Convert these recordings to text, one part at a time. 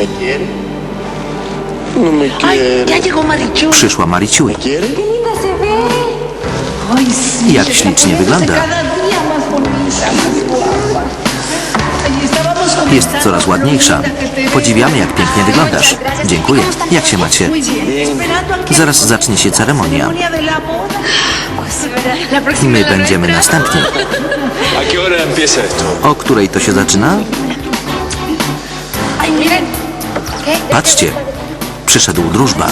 ¿Me quiere? No me Ay, quiere. ya llegó Marichu. Przyszła Mariciuj. ¿Quiere? Ay, sí. Jak ślicznie wygląda. Cada día más bonita, más guapa. Ay, estábamos con Jest coraz ładniejsza. Podziwiamy, jak pięknie wyglądasz. Dziękuję. Jak się macie? Muy bien. Esperando a que Zaraz zacznie się ceremonia. ceremonia de la boda. La próxima My będziemy następni. ¿A qué hora empieza esto? O której to się zaczyna? Ay, miren. Patrzcie. Przyszedł drużba.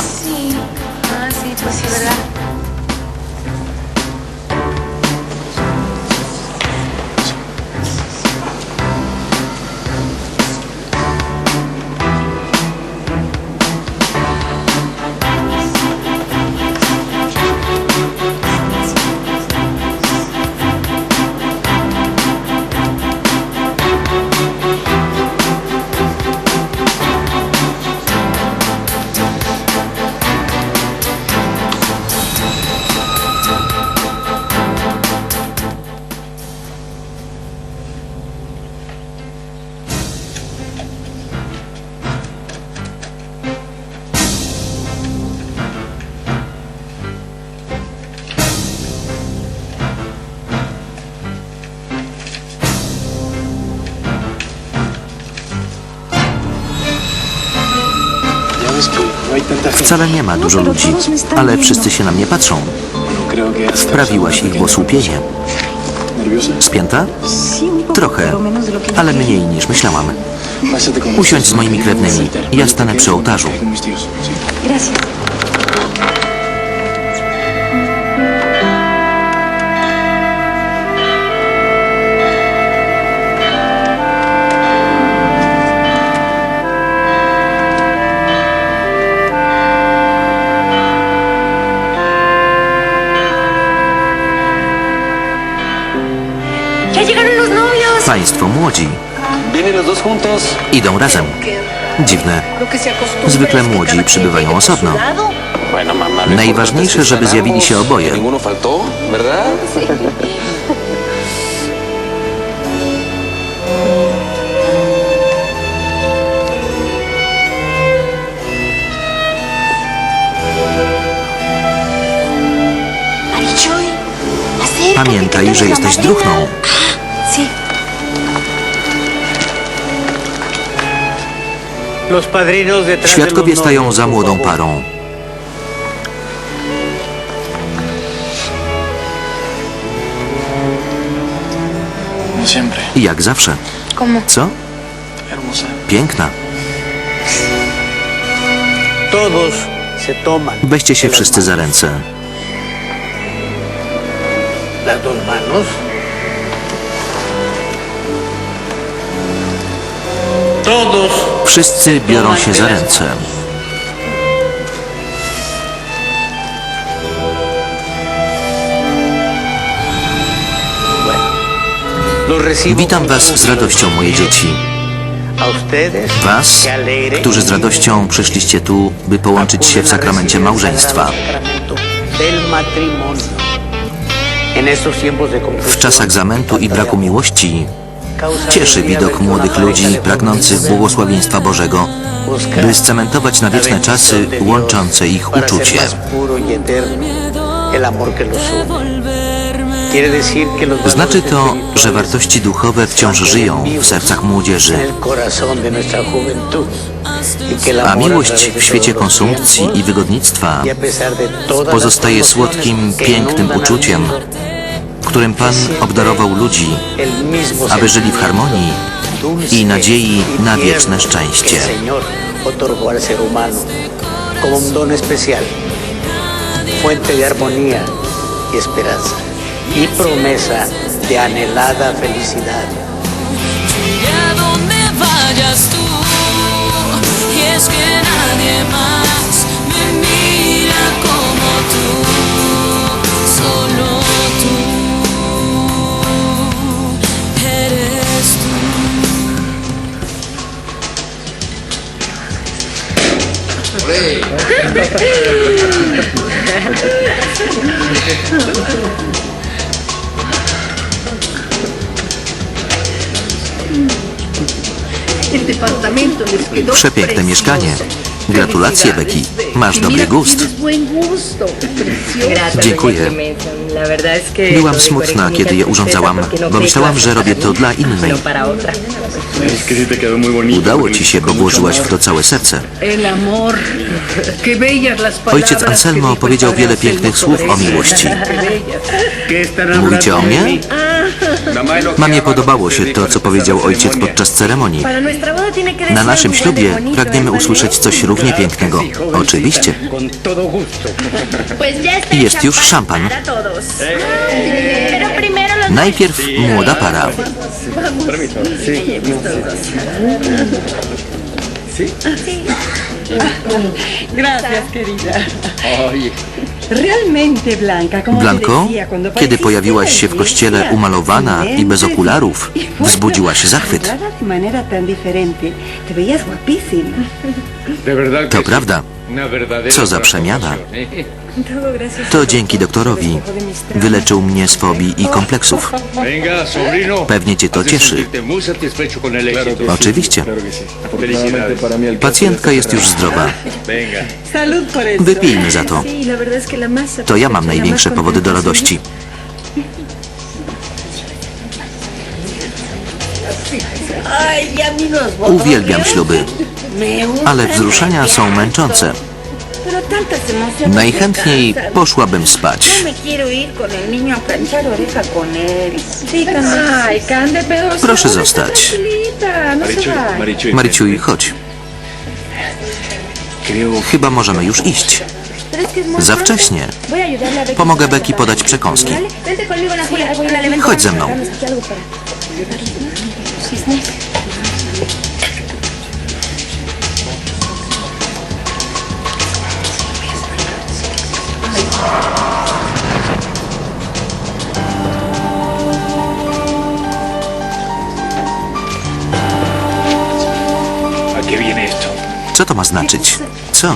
Wcale nie ma dużo ludzi, ale wszyscy się na mnie patrzą. Wprawiłaś ich w osłupienie. Spięta? Trochę, ale mniej niż myślałam. Usiądź z moimi krewnymi. Ja stanę przy ołtarzu. Państwo młodzi idą razem. Dziwne. Zwykle młodzi przybywają osobno. Najważniejsze, żeby zjawili się oboje. Pamiętaj, że jesteś druhną. Świadkowie stają za młodą parą. I jak zawsze. Co? Piękna. Weźcie się wszyscy za ręce. Todos Wszyscy biorą się za ręce. Witam Was z radością, moje dzieci. Was, którzy z radością przyszliście tu, by połączyć się w sakramencie małżeństwa. W czasach zamętu i braku miłości cieszy widok młodych ludzi pragnących błogosławieństwa Bożego, by scementować na wieczne czasy łączące ich uczucie. y Znaczy to, że wartości duchowe wciąż żyją w sercach młodzieży, y a miłość w świecie konsumpcji i wygodnictwa y pozostaje słodkim, pięknym uczuciem, którym Pan obdarował ludzi, aby żyli w harmonii i nadziei na wieczne szczęście. y esperanza y promesa de anhelada felicidad. Przepiękne mieszkanie. Gratulacje, Becky. Masz dobry gust. Dziękuję. Byłam smutna, kiedy je urządzałam, no bo fue myślałam, że robię to dla innej. Udało ci się, bo włożyłaś w to całe serce. Ojciec Anselmo powiedział wiele pięknych słów o miłości. Mówicie o mnie? Mamie podobało się to, co powiedział ojciec podczas ceremonii. Na naszym ślubie pragniemy ¿eh, usłyszeć coś równie pięknego. Oczywiście. Jest już szampan. Najpierw młoda para. Gracias, querida. Realmente, Blanca, como Blanco, kiedy pojawiłaś się w kościele umalowana i bez okularów, y wzbudziłaś zachwyt. To prawda. Co za przemiana. To dzięki doktorowi wyleczył mnie z fobii i kompleksów. Pewnie cię to cieszy. Oczywiście. Pacjentka jest już zdrowa. Wypijmy za to. To ja mam największe powody do radości. Uwielbiam śluby, ale wzruszenia są męczące. Najchętniej poszłabym spać. No Proszę zostać. no se va. Maryciuj, chodź. Chyba możemy już iść. Za wcześnie. Pomogę ropa. podać przekąski. Chodź ze mną. Cisnes. ¿A qué viene esto? Co to ma znaczyć? Co?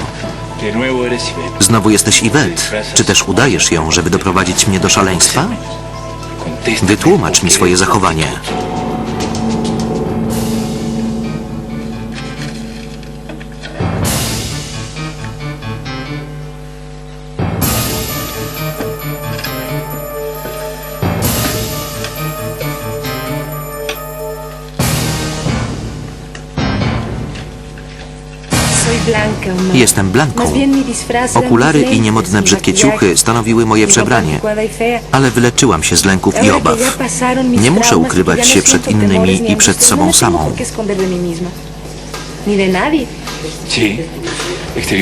De nuevo eres Ivette. Znowu jesteś Iwet? Czy też udajesz ją, żeby doprowadzić mnie do szaleństwa? Wytłumacz mi swoje zachowanie. Jestem Blanką. Okulary i niemodne brzydkie ciuchy stanowiły moje przebranie. Ale wyleczyłam się z lęków i obaw. Nie muszę ukrywać się przed innymi i przed sobą samą.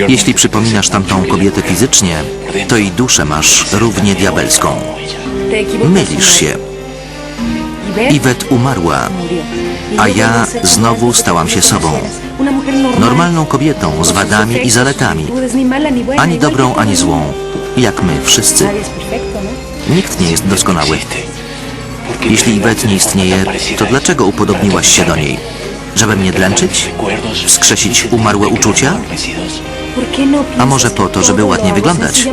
Jeśli przypominasz tamtą kobietę fizycznie, to i duszę masz równie diabelską. Mylisz się. Iwet umarła, a ja znowu stałam się sobą. Normalną kobietą z wadami i zaletami. Ani dobrą, ani złą. Jak my wszyscy. Nikt nie jest doskonały. Jeśli Iwet nie istnieje, to dlaczego upodobniłaś się do niej? Żeby mnie dręczyć? Wskrzesić umarłe uczucia? ¿Por qué no A może po to, żeby ładnie wyglądać?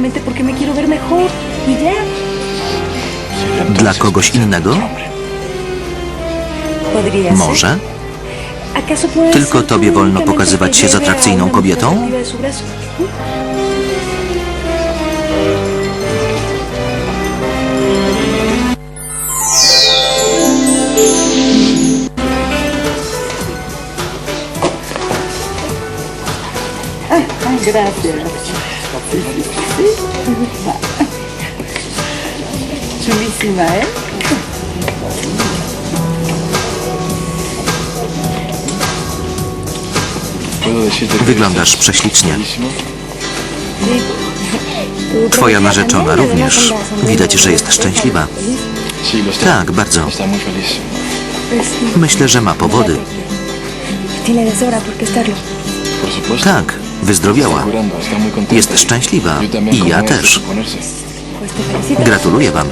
Dla kogoś innego? Może. ¿Acaso puede Tylko tobie wolno pokazywać się z atrakcyjną kobietą? arriba de su Wyglądasz prześlicznie. Twoja narzeczona również. Widać, że jest szczęśliwa. Tak, bardzo. Myślę, że ma powody. Tak, wyzdrowiała. Jest szczęśliwa. I ja też. Gratuluję wam.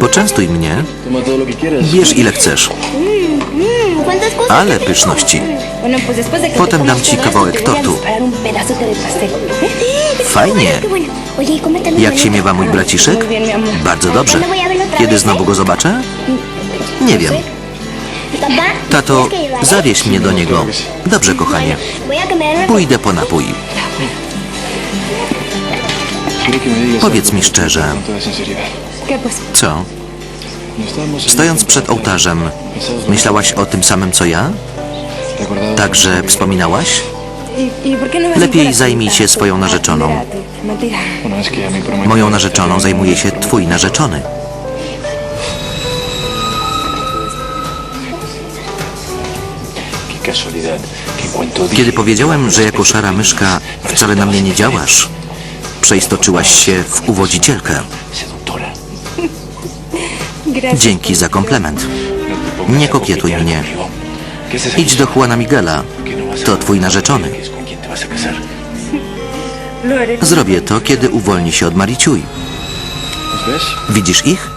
Poczęstuj mnie. Bierz ile chcesz. Ale pyszności. Potem te dam ci kawałek tortu. Fajnie. Jak się miewa mój braciszek? Bardzo dobrze. Kiedy znowu go zobaczę? Nie wiem. Tato, zawieź mnie do niego. Dobrze, kochanie. Pójdę po napój. Powiedz mi szczerze, co? Stojąc przed ołtarzem, myślałaś o tym samym co ja? ¿Te acordabas Także wspominałaś? ¿Y, y por qué no vas Lepiej zajmij się swoją narzeczoną. Moją narzeczoną zajmuje się twój narzeczony. Kiedy powiedziałem, że jako szara myszka wcale na mnie nie działasz, przeistoczyłaś się w uwodzicielkę. Dzięki za komplement. Nie kokietuj mnie. conmigo. ¿Qué haces Idź do Juana Miguela. ¿Por qué no vas a To twój narzeczony. Zrobię to, kiedy uwolni się od Mariciuj. Widzisz ich?